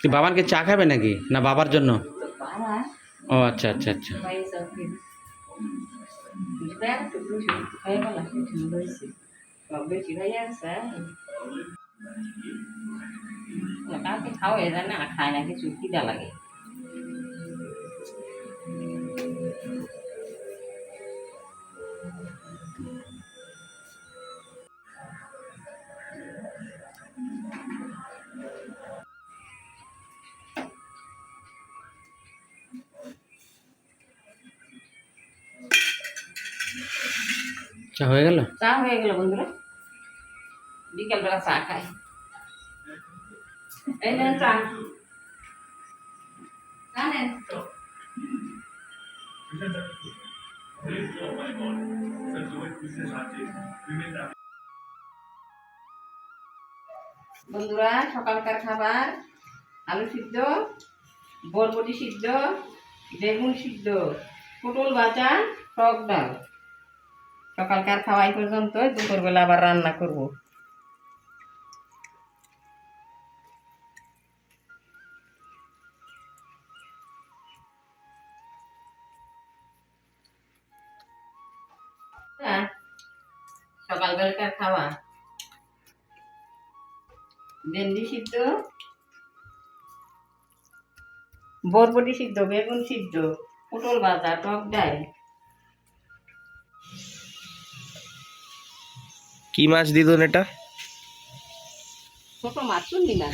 কি বাবানকে চা খাবে নাকি? না বাবার জন্য? ও আচ্ছা আচ্ছা আচ্ছা। কাউকে খাওয়া যায় না খায় না কিছু খিদা লাগে। চা হয়ে গেল? চা হয়ে গেল বন্ধুরা। বিকালবেলা চা খাই। এই নেন চা। নেন। বন্ধুরা, সকালকার খাবার, আলু সিদ্ধ, বরবটি সিদ্ধ, বেগুন সিদ্ধ, পটল ভাজা, টক ডাল। সকালকার খাওয়াই পর্যন্ত দুপুরবেলা আবার রান্না করব। সকালবেলাকার খাওয়া। ভেন্ডি সিদ্ধ, বরবটি সিদ্ধ, বেগুন সিদ্ধ, পটল ভাজা, টক ডাল। কি মাছ দিদুন এটা? ছোট মাছ শুনলি না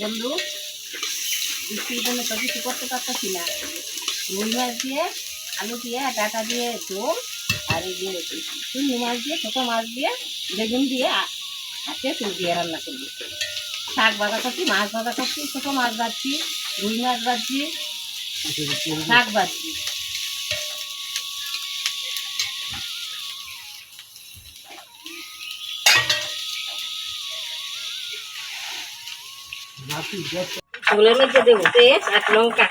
বন্ধু বৃষ্টির জন্য তো কিছু করতে পারতেছি না। রুই মাছ দিয়ে, আলু দিয়ে, ডাটা দিয়ে, ঝোল, আর এই দিয়ে চুনি মাছ দিয়ে, ছোটো মাছ দিয়ে, বেগুন দিয়ে হাতে চুল দিয়ে রান্না করব। শাক ভাজা করছি, মাছ ভাজা করছি, ছোটো মাছ ভাজছি, রুই মাছ ভাজছি, শাক ভাজছি। ঝোলের মধ্যে দেবো পেঁয়াজ আর লঙ্কা।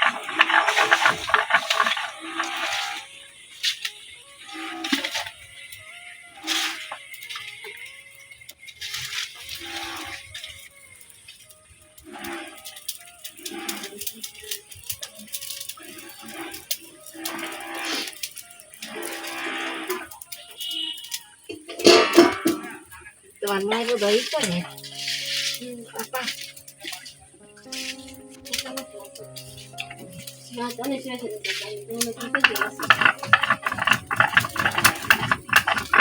তোমার মায়ের দই করে আপা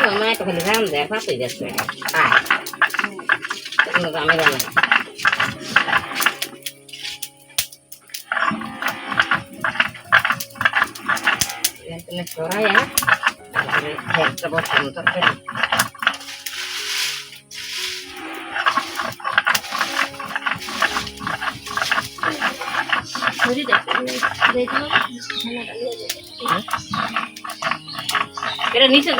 আমায় তখন রাম দেয় ফাঁসি যাচ্ছে আয় তখন রামে রামে সরাই তারপরে একটা বছর মতো Pero নিচে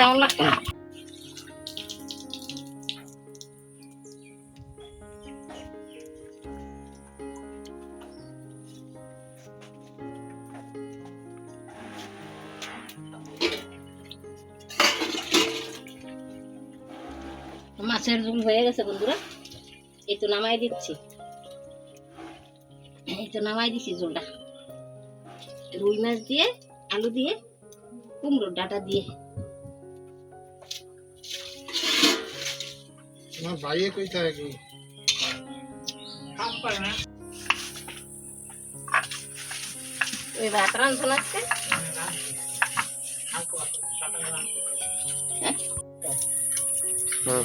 মাছের ঝোল হয়ে গেছে বন্ধুরা এই তো নামাই দিচ্ছি। এই তো নামাই দিচ্ছি ঝোলটা। রুই মাছ দিয়ে আলু দিয়ে কুমড়োর ডাটা দিয়ে। আমার বাইরে কই থাকে? কি ওই ভাত রান্ধন হুম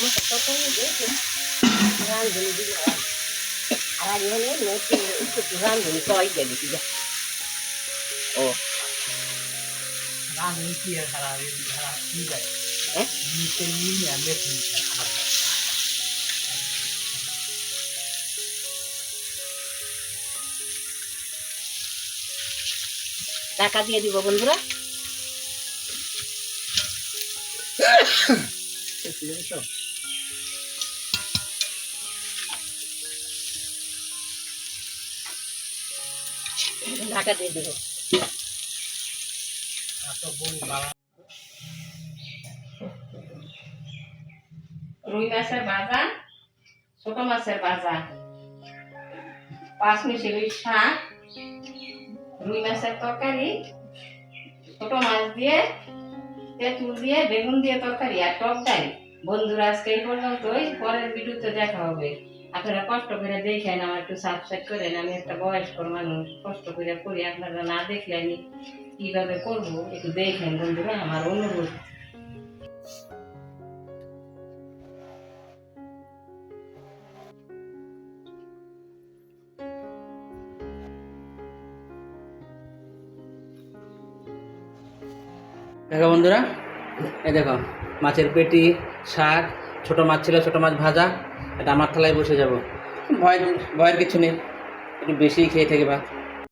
দেখি ক্যামেরা ছোট মাছের তরকারি দিয়েছে রান্ধুনি দিল আর আগে হলে একটু একটু রান্ধুনি কয় দিয়ে দিছি যা ও হ্যাঁ টাকা দিয়ে দিব বন্ধুরা ঢাকা দিয়ে দিব। রুই মাছের ভাজা, ছোট মাছের ভাজা, পাঁচ মিশির শাক, রুই মাছের তরকারি, ছোট মাছ দিয়ে, তেঁতুল দিয়ে, বেগুন দিয়ে তরকারি আর টক ডাল। বন্ধুরা, আজকে এই পর্যন্তই। পরের ভিডিওতে দেখা হবে। আপনারা কষ্ট করে দেখেন, আমার একটু সাবস্ক্রাইব করেন, আমি একটা বয়স্ক মানুষ, কষ্ট করে করি, আপনারা না দেখলে আমি কীভাবে করব, একটু দেখেন বন্ধুরা, আমার অনুরোধ। দেখো বন্ধুরা, এই দেখো, মাছের পেটি, শাক, ছোট মাছ ছিল, ছোট মাছ ভাজা। এটা আমার থালায় বসে যাব। ভয় ভয়ের কিছু নেই। একটু বেশিই খেয়ে থাকি বা